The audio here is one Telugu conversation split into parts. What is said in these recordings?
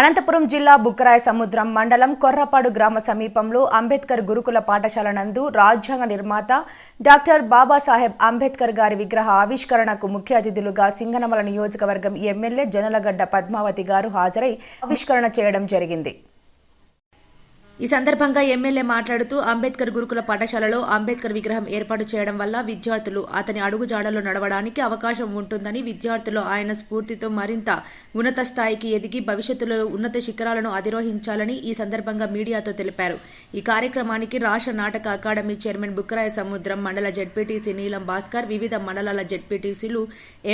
అనంతపురం జిల్లా బుక్కరాయ సముద్రం మండలం కొర్రపాడు గ్రామ సమీపంలో అంబేద్కర్ గురుకుల పాఠశాల నందు రాజ్యాంగ నిర్మాత డాక్టర్ బాబాసాహెబ్ అంబేద్కర్ గారి విగ్రహ ఆవిష్కరణకు ముఖ్య అతిథులుగా సింగనమల నియోజకవర్గం ఎమ్మెల్యే జొన్నలగడ్డ పద్మావతి గారు హాజరై ఆవిష్కరణ చేయడం జరిగింది. ఈ సందర్భంగా ఎమ్మెల్యే మాట్లాడుతూ అంబేద్కర్ గురుకుల పాఠశాలలో అంబేద్కర్ విగ్రహం ఏర్పాటు చేయడం వల్ల విద్యార్థులు అతని అడుగుజాడలో నడవడానికి అవకాశం ఉంటుందని విద్యార్థులు ఆయన స్ఫూర్తితో మరింత ఉన్నత స్థాయికి ఎదిగి భవిష్యత్తులో ఉన్నత శిఖరాలను అధిరోహించాలని ఈ సందర్భంగా మీడియాతో తెలిపారు. ఈ కార్యక్రమానికి రాష్ట్ర నాటక అకాడమీ చైర్మన్ బుక్కరాయ సముద్రం మండల జడ్పీటీసీ నీలం భాస్కర్ వివిధ మండలాల జడ్పీటీసీలు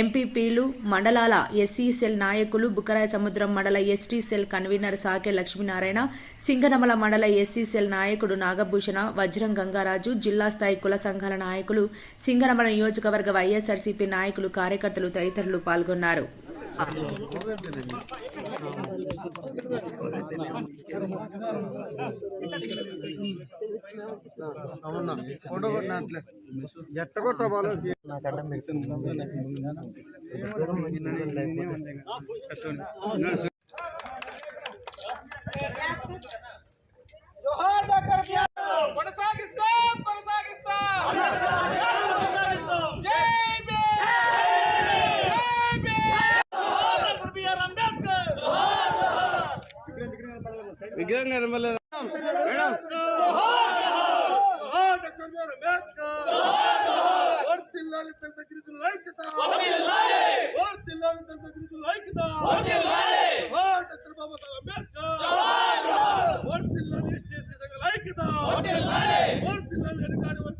ఎంపీపీలు మండలాల ఎస్సీ సెల్ నాయకులు బుక్కరాయ సముద్రం మండల ST cell convener Sake Lakshminarayana Singanamala మండల మండల ఎస్సీసీఎల్ నాయకుడు నాగభూషణ వజ్రం గంగారాజు జిల్లా స్థాయి కుల సంఘాల నాయకులు సింగనమల నియోజకవర్గ వైఎస్ఆర్సీపీ నాయకులు కార్యకర్తలు తదితరులు పాల్గొన్నారు. ఎట్ట విగ్రహం కనబడలేదు. మేడం వర్ధిల్లాలి దళిత గిరిజనుల ఐక్యత ఐక్యత జోహార్ డాక్టర్ బాబాసాహెబ్ అంబేద్కర్ వర్ధిల్లాలి ఎస్టీ సంఘాల ఐక్యత వర్ధిల్లాలి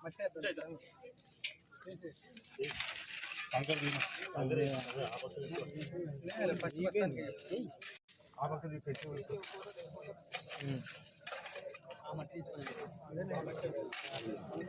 ఐక్యత జొన్నలగడ్డ పద్మావతమ్మ గారి నాయకత్వం